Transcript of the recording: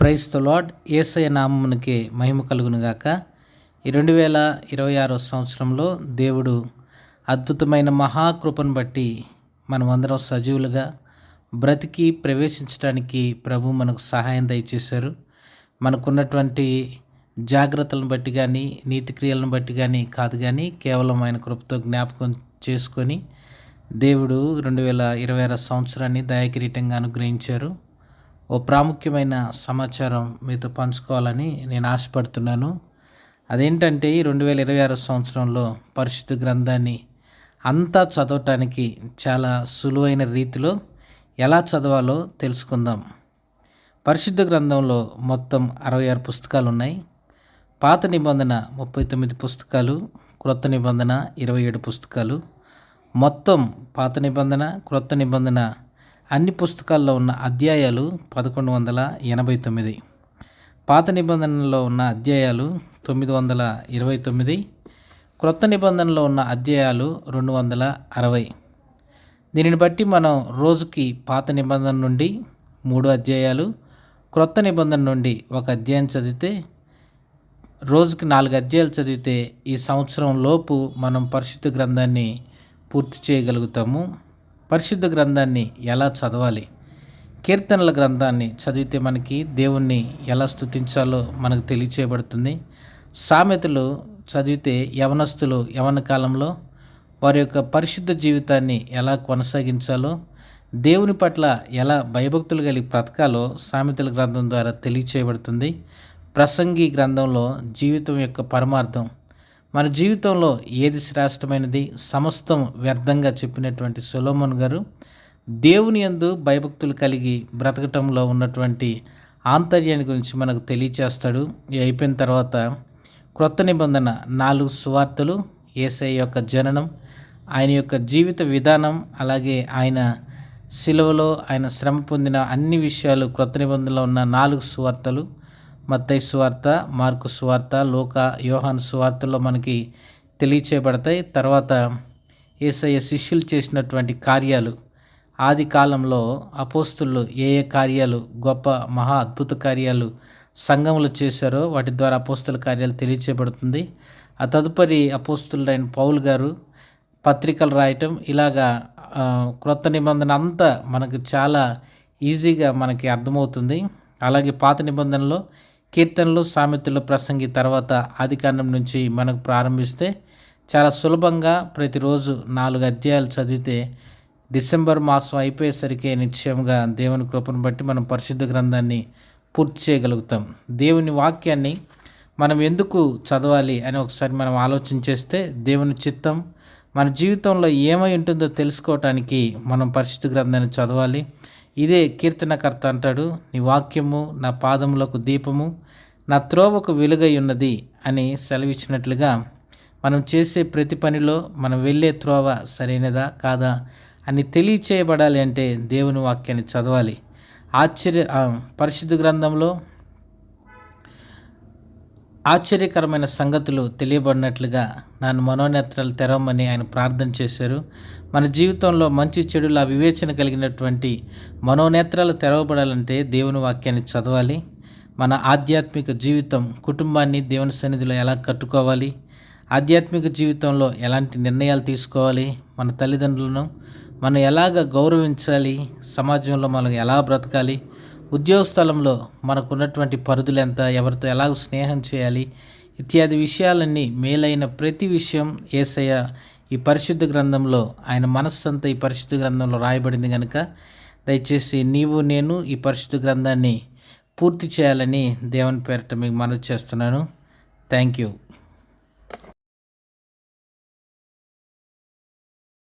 ప్రైస్తో లాడ్ ఏసయ నామమునికి మహిమ కలుగును గాక ఈ రెండు వేల ఇరవై ఆరో సంవత్సరంలో దేవుడు అద్భుతమైన మహాకృపను బట్టి మనం అందరం సజీవులుగా బ్రతికి ప్రవేశించడానికి ప్రభు మనకు సహాయం దయచేశారు. మనకున్నటువంటి జాగ్రత్తలను బట్టి కానీ నీతి క్రియలను బట్టి కానీ కాదు కానీ కేవలం ఆయన కృపతో జ్ఞాపకం చేసుకొని దేవుడు రెండు వేల ఇరవై ఆరు సంవత్సరాన్ని దయాకిరీటంగా అనుగ్రహించారు. ఓ ప్రాముఖ్యమైన సమాచారం మీతో పంచుకోవాలని నేను ఆశపడుతున్నాను. అదేంటంటే ఈ రెండు వేల ఇరవై ఆరో సంవత్సరంలో పరిశుద్ధ గ్రంథాన్ని అంతా చదవటానికి చాలా సులువైన రీతిలో ఎలా చదవాలో తెలుసుకుందాం. పరిశుద్ధ గ్రంథంలో మొత్తం అరవై ఆరు పుస్తకాలు ఉన్నాయి పాత నిబంధన ముప్పై తొమ్మిది పుస్తకాలు క్రొత్త నిబంధన ఇరవై ఏడు పుస్తకాలు. మొత్తం పాత నిబంధన క్రొత్త నిబంధన అన్ని పుస్తకాల్లో ఉన్న అధ్యాయాలు పదకొండు వందల ఎనభై తొమ్మిది. పాత నిబంధనలో ఉన్న అధ్యాయాలు తొమ్మిది వందల ఇరవై తొమ్మిది. క్రొత్త నిబంధనలో ఉన్న అధ్యాయాలు రెండు వందల అరవై. దీనిని బట్టి మనం రోజుకి పాత నిబంధన నుండి మూడు అధ్యాయాలు క్రొత్త నిబంధన నుండి ఒక అధ్యాయం చదివితే రోజుకి నాలుగు అధ్యాయాలు చదివితే ఈ సంవత్సరం లోపు మనం పరిశుద్ధ గ్రంథాన్ని పూర్తి చేయగలుగుతాము. పరిశుద్ధ గ్రంథాన్ని ఎలా చదవాలి? కీర్తనల గ్రంథాన్ని చదివితే మనకి దేవుణ్ణి ఎలా స్థుతించాలో మనకు తెలియచేయబడుతుంది. సామెతలు చదివితే యవనస్తులు యవన కాలంలో వారి యొక్క పరిశుద్ధ జీవితాన్ని ఎలా కొనసాగించాలో దేవుని పట్ల ఎలా భయభక్తులు కలిగి బ్రతకాలో సామెతల గ్రంథం ద్వారా తెలియచేయబడుతుంది. ప్రసంగి గ్రంథంలో జీవితం యొక్క పరమార్థం మన జీవితంలో ఏది శ్రేష్టమైనది? సమస్తం వ్యర్థంగా చెప్పినటువంటి సొలోమన్ గారు దేవుని యందు భయభక్తులు కలిగి బ్రతకటంలో ఉన్నటువంటి ఆంతర్యాన్ని గురించి మనకు తెలియచేస్తాడు. అయిపోయిన తర్వాత క్రొత్త నిబంధన నాలుగు సువార్తలు ఏసఐ యొక్క జననం ఆయన యొక్క జీవిత విధానం అలాగే ఆయన సిలువలో ఆయన శ్రమ పొందిన అన్ని విషయాలు క్రొత్త నిబంధనలో ఉన్న నాలుగు సువార్తలు మత్తయి సువార్త మార్కు సువార్త లోక యోహాన్ సువార్తల్లో మనకి తెలియచేయబడతాయి. తర్వాత ఏసయ్య శిష్యులు చేసినటువంటి కార్యాలు. ఆది కాలంలో అపోస్తులు ఏ ఏ కార్యాలు గొప్ప మహా అద్భుత కార్యాలు సంఘములు చేశారో వాటి ద్వారా అపోస్తుల కార్యాలు తెలియచేయబడుతుంది. ఆ తదుపరి అపోస్తులైన పౌల్ గారు పత్రికలు రాయటం ఇలాగా క్రొత్త నిబంధన అంతా మనకు చాలా ఈజీగా మనకి అర్థమవుతుంది. అలాగే పాత నిబంధనలో కీర్తనలు సామెతలు ప్రసంగి తర్వాత ఆదికాండం నుంచి మనకు ప్రారంభిస్తే చాలా సులభంగా ప్రతిరోజు నాలుగు అధ్యాయాలు చదివితే డిసెంబర్ మాసం అయిపోయేసరికి నిశ్చయంగా దేవుని కృపను బట్టి మనం పరిశుద్ధ గ్రంథాన్ని పూర్తి చేయగలుగుతాం. దేవుని వాక్యాన్ని మనం ఎందుకు చదవాలి అని ఒకసారి మనం ఆలోచన చేస్తే దేవుని చిత్తం మన జీవితంలో ఏమై ఉంటుందో తెలుసుకోవటానికి మనం పరిశుద్ధ గ్రంథాన్ని చదవాలి. ఇదే కీర్తనకర్త అంటాడు నీ వాక్యము నా పాదములకు దీపము నా త్రోవకు వెలుగై ఉన్నది అని సెలవిచ్చినట్లుగా మనం చేసే ప్రతి పనిలో మనం వెళ్ళే త్రోవ సరైనదా కాదా? అని తెలియచేయబడాలి అంటే దేవుని వాక్యాన్ని చదవాలి. ఆశ్చర్య పరిశుద్ధ గ్రంథంలో ఆశ్చర్యకరమైన సంగతులు తెలియబడినట్లుగా నన్ను మనోనేత్రాలు తెరవమని ఆయన ప్రార్థన చేశారు. మన జీవితంలో మంచి చెడుల వివేచన కలిగినటువంటి మనోనేత్రాలు తెరవబడాలంటే దేవుని వాక్యాన్ని చదవాలి. మన ఆధ్యాత్మిక జీవితం కుటుంబాన్ని దేవుని సన్నిధిలో ఎలా కట్టుకోవాలి? ఆధ్యాత్మిక జీవితంలో ఎలాంటి నిర్ణయాలు తీసుకోవాలి? మన తల్లిదండ్రులను మనం ఎలాగ గౌరవించాలి? సమాజంలో మనం ఎలా బ్రతకాలి? ఉద్యోగ స్థలంలో మనకున్నటువంటి పరిధులు ఎంత ఎవరితో ఎలాగ స్నేహం చేయాలి ఇత్యాది విషయాలన్నీ మేలైన ప్రతి విషయం ఏసయ్య ఈ పరిశుద్ధ గ్రంథంలో ఆయన మనస్సంతా ఈ పరిశుద్ధ గ్రంథంలో రాయబడింది కనుక దయచేసి నీవు నేను ఈ పరిశుద్ధ గ్రంథాన్ని పూర్తి చేయాలని దేవుని పేరట మీకు మనవి చేస్తున్నాను. Thank you.